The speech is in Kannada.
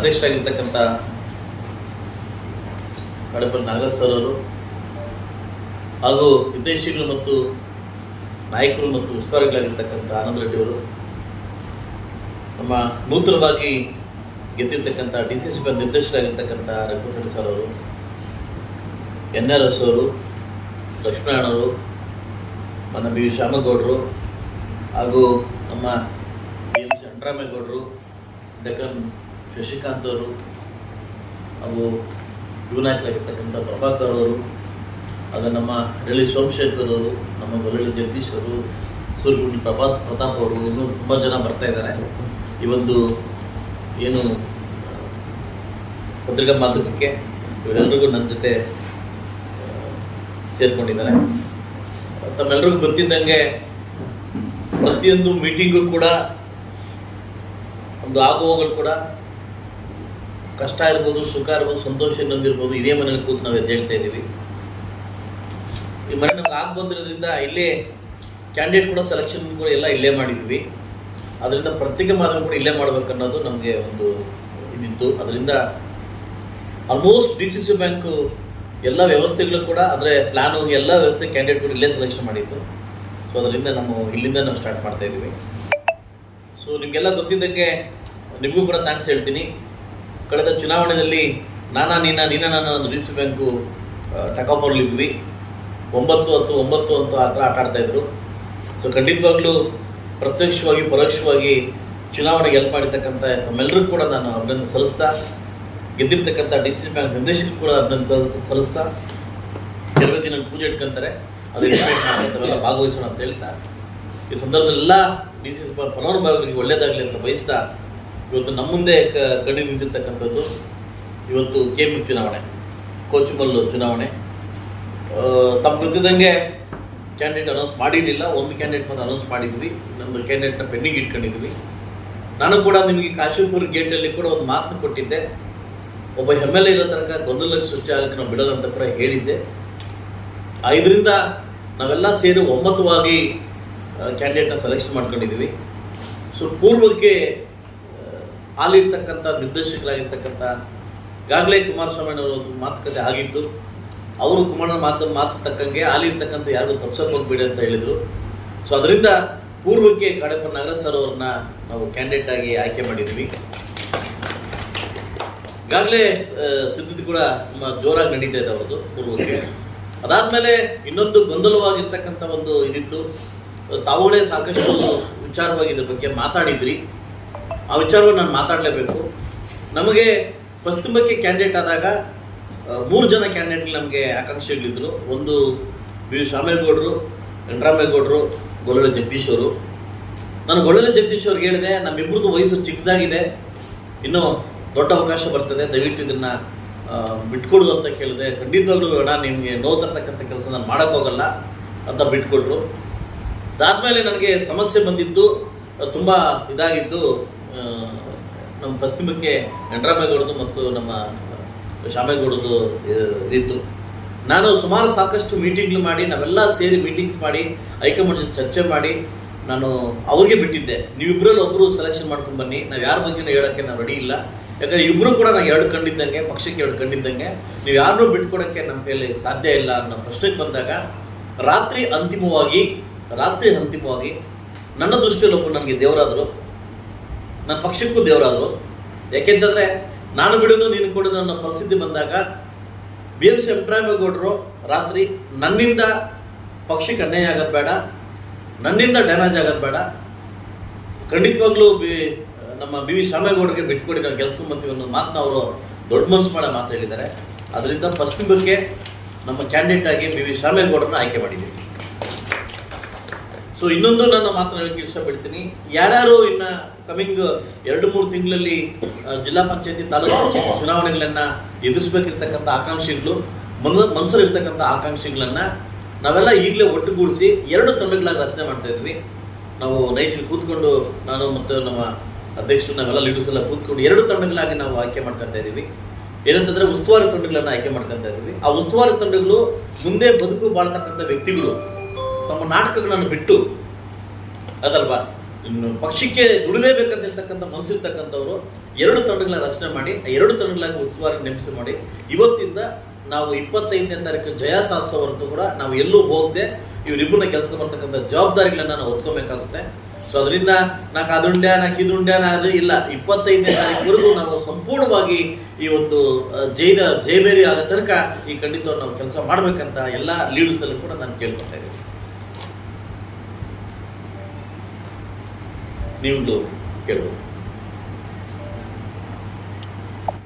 ಅಧ್ಯಕ್ಷರಾಗಿರ್ತಕ್ಕಂಥ ಕಡಪಲ್ಲಿ ನಾಗರಾಜ್ ಸರ್ ಅವರು ಹಾಗೂ ಹಿತೈಷಿಗಳು ಮತ್ತು ನಾಯಕರು ಮತ್ತು ಉಸ್ತುವಾರಿಗಳಾಗಿರ್ತಕ್ಕಂಥ ಆನಂದ್ ರೆಡ್ಡಿಯವರು ನಮ್ಮ ನೂತನವಾಗಿ ಗೆದ್ದಿರ್ತಕ್ಕಂಥ ಡಿ ಸಿ ಸಿ ನಿರ್ದೇಶಕರಾಗಿರ್ತಕ್ಕಂಥ ರಘುಪತಿ ಸರ್ ಅವರು ಎನ್ ಆರ್ ಎಸ್ ಅವರು ಲಕ್ಷ್ಮೀನಾರಾಯಣವರು ನನ್ನ ಬಿ ವಿ ಶ್ಯಾಮಗೌಡರು ಹಾಗೂ ನಮ್ಮ ಬಿ ಎಂ ಸಿ ಅಂಡ್ರಾಮೇಗೌಡರು ಡೆಕ್ಕನ್ ಶಶಿಕಾಂತ್ ಅವರು ಹಾಗೂ ಯುವನಾಯಕರಾಗಿರ್ತಕ್ಕಂಥ ಪ್ರಭಾಕರ್ ಅವರು ಆಗ ನಮ್ಮ ಹಳ್ಳಿ ಸೋಮಶೇಖರ್ ಅವರು ನಮ್ಮ ಗೊಲ್ಲಳ್ಳಿ ಜಗದೀಶ್ ಅವರು ಸೂರ್ಯಗುಂಡಿ ಪ್ರಭಾತ್ ಪ್ರತಾಪ್ ಅವರು ಇನ್ನೂ ತುಂಬ ಜನ ಬರ್ತಾ ಇದ್ದಾರೆ. ಈ ಒಂದು ಏನು, ಪತ್ರಿಕಾ ಮಾಧ್ಯಮಕ್ಕೆ ಇವರೆಲ್ಲರಿಗೂ ನನ್ನ ಜೊತೆ, ಸೇರ್ಕೊಂಡಿದ್ದಾರೆ. ತಮ್ಮೆಲ್ಲರಿಗೂ ಗೊತ್ತಿದ್ದಂಗೆ ಪ್ರತಿಯೊಂದು ಮೀಟಿಂಗು ಕೂಡ, ಒಂದು ಆಗುವಾಗಲೂ ಕೂಡ ಕಷ್ಟ ಇರ್ಬೋದು, ಸುಖ ಇರ್ಬೋದು, ಸಂತೋಷ ಇನ್ನೊಂದಿರ್ಬೋದು ಇದೇ ಮನೇಲಿ ಕೂತು ನಾವು ಎದ್ದು ಹೇಳ್ತಾ ಇದ್ದೀವಿ. ಈ ಮನೆ ನಮ್ಗೆ ಆಗಿ ಬಂದಿರೋದ್ರಿಂದ ಇಲ್ಲೇ ಕ್ಯಾಂಡಿಡೇಟ್ ಕೂಡ ಸೆಲೆಕ್ಷನ್ ಕೂಡ ಎಲ್ಲ ಇಲ್ಲೇ ಮಾಡಿದ್ವಿ. ಅದರಿಂದ ಪ್ರತ್ಯೇಕ ಮಾಧ್ಯಮ ಕೂಡ ಇಲ್ಲೇ ಮಾಡ್ಬೇಕನ್ನೋದು ನಮಗೆ ಒಂದು ಇದಿತ್ತು. ಅದರಿಂದ almost D C C bank ಎಲ್ಲ ವ್ಯವಸ್ಥೆಗಳು ಕೂಡ ಅಂದರೆ ಹೋಗಿ ಎಲ್ಲ ವ್ಯವಸ್ಥೆ ಕ್ಯಾಂಡಿಡೇಟ್ ಕೂಡ ಇಲ್ಲೇ ಸೆಲೆಕ್ಷನ್ ಮಾಡಿತ್ತು ಸೊ ಅದರಿಂದ ನಾವು ಇಲ್ಲಿಂದ ನಾವು ಸ್ಟಾರ್ಟ್ ಮಾಡ್ತಾ ಇದ್ದೀವಿ. ಸೊ ನಿಮಗೆಲ್ಲ ಗೊತ್ತಿದ್ದಕ್ಕೆ ನಿಮಗೂ ಕೂಡ ಥ್ಯಾಂಕ್ಸ್ ಹೇಳ್ತೀನಿ. ಕಳೆದ ಚುನಾವಣೆಯಲ್ಲಿ ನಾನಾ ನೀನ ನೀನ ನಾನು ರಿಸರ್ವ್ ಬ್ಯಾಂಕು ತಗೊಂಬರ್ಲಿದ್ವಿ ಒಂಬತ್ತು ಹತ್ತು ಒಂಬತ್ತು ಅಂತ ಆ ಥರ ಆಟ ಆಡ್ತಾ ಇದ್ರು. ಸೊ ಖಂಡಿತವಾಗ್ಲೂ ಪ್ರತ್ಯಕ್ಷವಾಗಿ, ಪರೋಕ್ಷವಾಗಿ ಚುನಾವಣೆಗೆ ಹೆಲ್ಪ್ ಮಾಡಿರ್ತಕ್ಕಂಥ ತಮ್ಮೆಲ್ಲರಿಗೂ ಕೂಡ ನಾನು ಅಭಿನಂದನೆ ಸಲ್ಲಿಸ್ತಾ, ಗೆದ್ದಿರ್ತಕ್ಕಂಥ ಡಿ ಸಿ ಬ್ಯಾಂಕ್ ನಿರ್ದೇಶಕರು ಕೂಡ ಅಭಿನಂದನೆ ಸಲ್ಲಿಸ್- ಸಲ್ಲಿಸ್ತಾ, ಕೆಲವೇ ದಿನ ಪೂಜೆ ಇಟ್ಕೊಂತಾರೆ. ಅದು ಎಲ್ಲ ಭಾಗವಹಿಸೋಣ ಅಂತ ಹೇಳ್ತಾ. ಈ ಸಂದರ್ಭದಲ್ಲೆಲ್ಲ ಡಿ ಸಿ ಸಿ ಫಲಾನುಭವಿಗಳಿಗೆ ಒಳ್ಳೆಯದಾಗಲಿ ಅಂತ ಬಯಸ್ತಾ ಇವತ್ತು ನಮ್ಮ ಮುಂದೆ ಕ- ಕಂಡು ನಿಂತಿರ್ತಕ್ಕಂಥದ್ದು ಇವತ್ತು ಕೆ ಎಂ ಚುನಾವಣೆ ಕೋಚುಮಲ್ಲು ಚುನಾವಣೆ. ತಮ್ಮ ಗೊತ್ತಿದ್ದಂಗೆ ಕ್ಯಾಂಡಿಡೇಟ್ ಅನೌನ್ಸ್ ಮಾಡಿರಲಿಲ್ಲ. ಒಂದು ಕ್ಯಾಂಡಿಡೇಟ್ ಮಾತ್ರ ಅನೌನ್ಸ್ ಮಾಡಿದ್ವಿ. ನಮ್ಮದು ಕ್ಯಾಂಡಿಡೇಟ್ನ ಪೆಂಡಿಂಗ್ ಇಟ್ಕೊಂಡಿದ್ವಿ. ನಾನು ಕೂಡ ನಿಮಗೆ ಕಾಶಿಪುರ ಗೇಟಲ್ಲಿ ಕೂಡ ಒಂದು ಮಾತನ್ನು ಕೊಟ್ಟಿದ್ದೆ. ಒಬ್ಬ ಎಂ ಎಲ್ ಎ ಇರೋ ತನಕ ಗೊಂದಲಕ್ಕೆ ಸೃಷ್ಟಿ ಆಗಕ್ಕೆ ನಾವು ಬಿಡೋದಂತ ಅಂತ ಕೂಡ ಹೇಳಿದ್ದೆ. ಇದರಿಂದ ನಾವೆಲ್ಲ ಸೇರಿ ಒಮ್ಮತವಾಗಿ ಕ್ಯಾಂಡಿಡೇಟ್ನ ಸೆಲೆಕ್ಷನ್ ಮಾಡ್ಕೊಂಡಿದ್ದೀವಿ. ಸೊ ಪೂರ್ವಕ್ಕೆ ಹಾಲಿರ್ತಕ್ಕಂಥ ನಿರ್ದೇಶಕರಾಗಿರ್ತಕ್ಕಂಥ ಈಗಾಗಲೇ ಒಂದು ಮಾತುಕತೆ ಆಗಿತ್ತು. ಅವರು ಕುಮಾರ ಮಾತು ಮಾತು ತಕ್ಕಂಗೆ ಅಲ್ಲಿರ್ತಕ್ಕಂಥ ಯಾರಿಗೂ ತಪ್ಸಕ್ಕೆ ಹೋಗ್ಬೇಡಿ ಅಂತ ಹೇಳಿದರು. ಸೊ ಅದರಿಂದ ಪೂರ್ವಕ್ಕೆ ಕಾಡಪ್ಪ ನಾಗರಾಜ್ ಸರ್ ಅವ್ರನ್ನ ನಾವು ಕ್ಯಾಂಡಿಡೇಟ್ ಆಗಿ ಆಯ್ಕೆ ಮಾಡಿದ್ವಿ. ಈಗಾಗಲೇ ಸಿದ್ಧತೆ ಕೂಡ ತುಂಬ ಜೋರಾಗಿ ನಡೀತಾ ಇದೆ ಅವ್ರದ್ದು ಪೂರ್ವಕ್ಕೆ. ಅದಾದಮೇಲೆ ಇನ್ನೊಂದು ಗೊಂದಲವಾಗಿರ್ತಕ್ಕಂಥ ಒಂದು ಇದಿತ್ತು. ತಾವುಗಳೇ ಸಾಕಷ್ಟು ವಿಚಾರವಾಗಿ ಇದ್ರ ಬಗ್ಗೆ ಮಾತಾಡಿದ್ರಿ. ಆ ವಿಚಾರವನ್ನು ನಾನು ಮಾತಾಡಲೇಬೇಕು. ನಮಗೆ ಪಶ್ಚಿಮಕ್ಕೆ ಕ್ಯಾಂಡಿಡೇಟ್ ಆದಾಗ ಮೂರು ಜನ ಕ್ಯಾಂಡಿಡೇಟ್ ನಮಗೆ ಆಕಾಂಕ್ಷೆಗಳಿದ್ದರು ಒಂದು ವಿ ಶಾಮೇಗೌಡರು ವೆಂಕಟರಾಮೇಗೌಡರು ಗೊಲ್ಲಳ್ಳಿ ಜಗದೀಶ್ ಅವರು. ನಾನು ಗೊಳ್ಳಲೆ ಜಗದೀಶ್ ಅವ್ರಿಗೆ ಹೇಳಿದೆ ನಮ್ಮಿಬ್ಬರದ್ದು ವಯಸ್ಸು ಚಿಕ್ಕದಾಗಿದೆ. ಇನ್ನೂ ದೊಡ್ಡ ಅವಕಾಶ ಬರ್ತದೆ. ದಯವಿಟ್ಟು ಇದನ್ನು ಬಿಟ್ಕೊಡು ಅಂತ ಕೇಳಿದೆ. ಖಂಡಿತವಾಗ್ಲೂ ಬೇಡ ನಿಮಗೆ ನೋವು ಕೆಲಸ ನಾನು ಮಾಡೋಕ್ಕೋಗಲ್ಲ ಅಂತ ಬಿಟ್ಕೊಟ್ರು. ಅದಾದಮೇಲೆ ನನಗೆ ಸಮಸ್ಯೆ ಬಂದಿದ್ದು ತುಂಬ ಇದಾಗಿದ್ದು ನಮ್ಮ ಪಶ್ಚಿಮಕ್ಕೆ ವೆಂಕಟರಾಮೇಗೌಡದು ಮತ್ತು ನಮ್ಮ ಶಾಮೇಗೌಡದು ಇದಿತ್ತು. ನಾನು ಸುಮಾರು ಸಾಕಷ್ಟು ಮೀಟಿಂಗ್ಗಳು ಮಾಡಿ, ನಾವೆಲ್ಲ ಸೇರಿ ಮೀಟಿಂಗ್ಸ್ ಮಾಡಿ ಹೈಕಮಾಂಡ್ ಚರ್ಚೆ ಮಾಡಿ, ನಾನು ಅವ್ರಿಗೆ ಬಿಟ್ಟಿದ್ದೆ. ನೀವಿಬ್ಬರಲ್ಲಿ ಒಬ್ಬರು ಸೆಲೆಕ್ಷನ್ ಮಾಡ್ಕೊಂಡು ಬನ್ನಿ. ನಾವು ಯಾರ ಬಗ್ಗೆನೂ ಹೇಳೋಕ್ಕೆ ನಾವು ರೆಡಿ ಇಲ್ಲ. ಯಾಕಂದರೆ ಇಬ್ಬರು ಕೂಡ ನಾನು ಎರಡು ಕಂಡಿದ್ದಂಗೆ ಪಕ್ಷಕ್ಕೆ ಎರಡು ಕಂಡಿದ್ದಂಗೆ ನೀವು ಯಾರನ್ನೂ ಬಿಟ್ಕೊಡೋಕ್ಕೆ ನಮ್ಮ ಕೈಯಲ್ಲಿ ಸಾಧ್ಯ ಇಲ್ಲ ಅನ್ನೋ ಪ್ರಶ್ನೆಗೆ ಬಂದಾಗ, ರಾತ್ರಿ ಅಂತಿಮವಾಗಿ ರಾತ್ರಿ ಅಂತಿಮವಾಗಿ ನನ್ನ ದೃಷ್ಟಿಯಲ್ಲಿ ಒಬ್ಬರು ನನಗೆ ದೇವರಾದರು. ನನ್ನ ಪಕ್ಷಕ್ಕೂ ದೇವರಾದರು. ಯಾಕೆಂತಂದರೆ ನಾನು ಬಿಡೋದು, ನೀನು ಕೊಡೋದು ಅನ್ನೋ ಪರಿಸ್ಥಿತಿ ಬಂದಾಗ ಬಿ ಎಂ ಸಿ ವೆಂಕಟರಾಮೇಗೌಡರು ರಾತ್ರಿ ನನ್ನಿಂದ ಪಕ್ಷಕ್ಕೆ ಅನ್ಯಾಯ ಆಗೋದು ಬೇಡ, ನನ್ನಿಂದ ಡ್ಯಾಮೇಜ್ ಆಗೋದು ಬೇಡ. ಖಂಡಿತವಾಗ್ಲೂ ಬಿ, ನಮ್ಮ ಬಿ ವಿ ಶ್ಯಾಮೇಗೌಡರಿಗೆ ಬಿಟ್ಕೊಡಿ ನಾವು ಗೆಲ್ಸ್ಕೊಂಬಂತೀವಿ ಅನ್ನೋ ಮಾತನ್ನ ಅವರು ದೊಡ್ಡ ಮನಸ್ಸು ಮಾಡೋ ಮಾತು ಹೇಳಿದ್ದಾರೆ. ಅದರಿಂದ ಪಶ್ಚಿಮಕ್ಕೆ ನಮ್ಮ ಕ್ಯಾಂಡಿಡೇಟ್ ಆಗಿ ಬಿ ವಿ ಶ್ಯಾಮೇಗೌಡರನ್ನ ಆಯ್ಕೆ ಮಾಡಿದ್ದೀವಿ. ಸೊ ಇನ್ನೊಂದು ನನ್ನ ಮಾತನ್ನ ಹೇಳಕ್ಕೆ ಇಷ್ಟಪಡ್ತೀನಿ. ಯಾರ್ಯಾರು ಇನ್ನ ಕಮಿಂಗ್ ಎರಡು, ಮೂರು ತಿಂಗಳಲ್ಲಿ ಜಿಲ್ಲಾ ಪಂಚಾಯತಿ ತಾಲೂಕು ಚುನಾವಣೆಗಳನ್ನ ಎದುರಿಸಬೇಕಿರ್ತಕ್ಕಂಥ ಆಕಾಂಕ್ಷೆಗಳು ಮನ ಮನಸ್ಸಲ್ಲಿರ್ತಕ್ಕಂಥ ಆಕಾಂಕ್ಷೆಗಳನ್ನ ನಾವೆಲ್ಲ ಈಗಲೇ ಒಟ್ಟುಗೂಡಿಸಿ ಎರಡು ತಂಡಗಳಾಗಿ ರಚನೆ ಮಾಡ್ತಾ ಇದ್ವಿ. ನಾವು ನೈಟ್ ಕೂತ್ಕೊಂಡು ನಾನು ಮತ್ತು ನಮ್ಮ ಅಧ್ಯಕ್ಷರು ನಾವೆಲ್ಲ ಲೀಡರ್ಸ್ ಎಲ್ಲ ಕೂತ್ಕೊಂಡು ಎರಡು ತಂಡಗಳಾಗಿ ನಾವು ಆಯ್ಕೆ ಮಾಡ್ಕೊತಾ ಇದ್ದೀವಿ. ಏನಂತಂದ್ರೆ ಉಸ್ತುವಾರಿ ತಂಡಗಳನ್ನು ಆಯ್ಕೆ ಮಾಡ್ಕೊತಾ ಇದ್ದೀವಿ. ಆ ಉಸ್ತುವಾರಿ ತಂಡಗಳು ಮುಂದೆ ಬದುಕು ಬಾಳ್ತಕ್ಕಂಥ ವ್ಯಕ್ತಿಗಳು ತಮ್ಮ ನಾಟಕಗಳನ್ನು ಬಿಟ್ಟು ಅದಲ್ವಾ? ಇನ್ನು ಪಕ್ಷಕ್ಕೆ ದುಡಿಲೇಬೇಕಂತ ಇರ್ತಕ್ಕಂಥ ಮನಸ್ಸಿರ್ತಕ್ಕಂಥವ್ರು ಎರಡು ತಂಡಗಳ ರಚನೆ ಮಾಡಿ, ಆ ಎರಡು ತಂಡಗಳಾಗಿ ಉಸ್ತುವಾರಿ ನೇಮಿಸಿ ಮಾಡಿ, ಇವತ್ತಿಂದ ನಾವು ಇಪ್ಪತ್ತೈದನೇ ತಾರೀಕು ಜಯ ಸಾಧಿಸೋವರೆಗೂ ಕೂಡ ನಾವು ಎಲ್ಲೂ ಹೋಗದೆ ಇವರಿಬ್ಬರನ್ನ ಕೆಲಸ ಬರ್ತಕ್ಕಂಥ ಜವಾಬ್ದಾರಿಗಳನ್ನ ನಾವು ಒತ್ಕೋಬೇಕಾಗುತ್ತೆ ಸೊ ಅದರಿಂದ ನಾಕ್ ಇದುಂಡ್ಯ ನಾ ಅದು ಇಲ್ಲ. ಇಪ್ಪತ್ತೈದನೇ ತಾರೀಕುವರೆಗೂ ನಾವು ಸಂಪೂರ್ಣವಾಗಿ ಈ ಒಂದು ಜೈದ, ಜೈಬೇರಿ ಆಗೋ ತನಕ ಈ ಖಂಡಿತವಾಗಿ ನಾವು ಕೆಲಸ ಮಾಡಬೇಕಂತ ಎಲ್ಲ ಲೀಡರ್ಸ್ ಅಲ್ಲೂ ಕೂಡ ನಾನು ಕೇಳ್ಕೊತಾ ಇದ್ದೀನಿ. ನೀವು ಕೇಳ್ಬೋದು